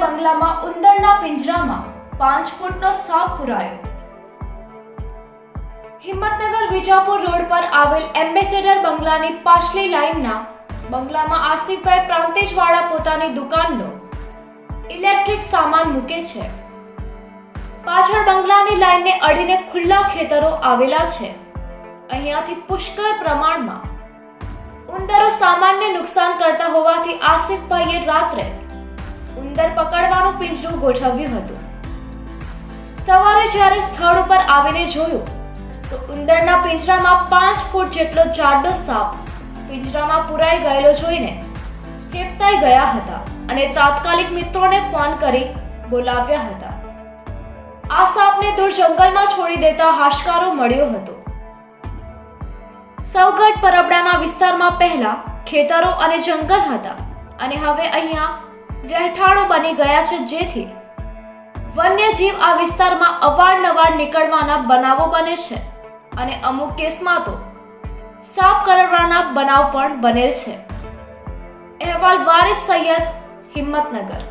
બંગલામાં ઉંદરના પિંજરામાં પાંચ ફૂટનો સાપ પુરાયો. હિંમતનગર વિજાપુર રોડ પર આવેલ એમ્બેસેડર બંગલાની પાછલી લાઇનના બંગલામાં આસિફભાઈ પ્રાંતિજવાળા પોતાની દુકાનનો ઇલેક્ટ્રિક સામાન મૂકે છે. પાછળ બંગલાની લાઇનને અડીને ખુલ્લા ખેતરો આવેલા છે. અહીંયાથી પુષ્કળ પ્રમાણમાં નુકસાન કરતા હોવાથી આસિફભાઈએ રાત્રે ઉંદર પકડવાનું પિંજરું ગોઠવ્યું હતું. સવારે જ્યારે સ્થળ ઉપર આવીને જોયું, તો ઉંદરના પિંજરામાં પાંચ ફૂટ જેટલો જાડો સાપ પિંજરામાં પુરાઈ ગયેલો જોઈને કેપતાઈ ગયા હતા અને તાત્કાલિક મિત્રોને ફોન કરી બોલાવ્યા હતા. આ સાપને દૂર જંગલમાં છોડી દેતા હાશકારો મળ્યો હતો. સૌગઢ પરબડાના વિસ્તારમાં પહેલા ખેતરો અને જંગલ હતા. અને હવે અહીંયા રહેઠાણો બની ગયા છે જેથી વન્યજીવ આ વિસ્તારમાં અવારનવાર નીકળવાના બનાવો બને છે. અને અમુક કેસમાં તો સાફ કરવાના બનાવ પણ બનેલ છે. અહેવાલ વારિસ સૈયદ હિંમતનગર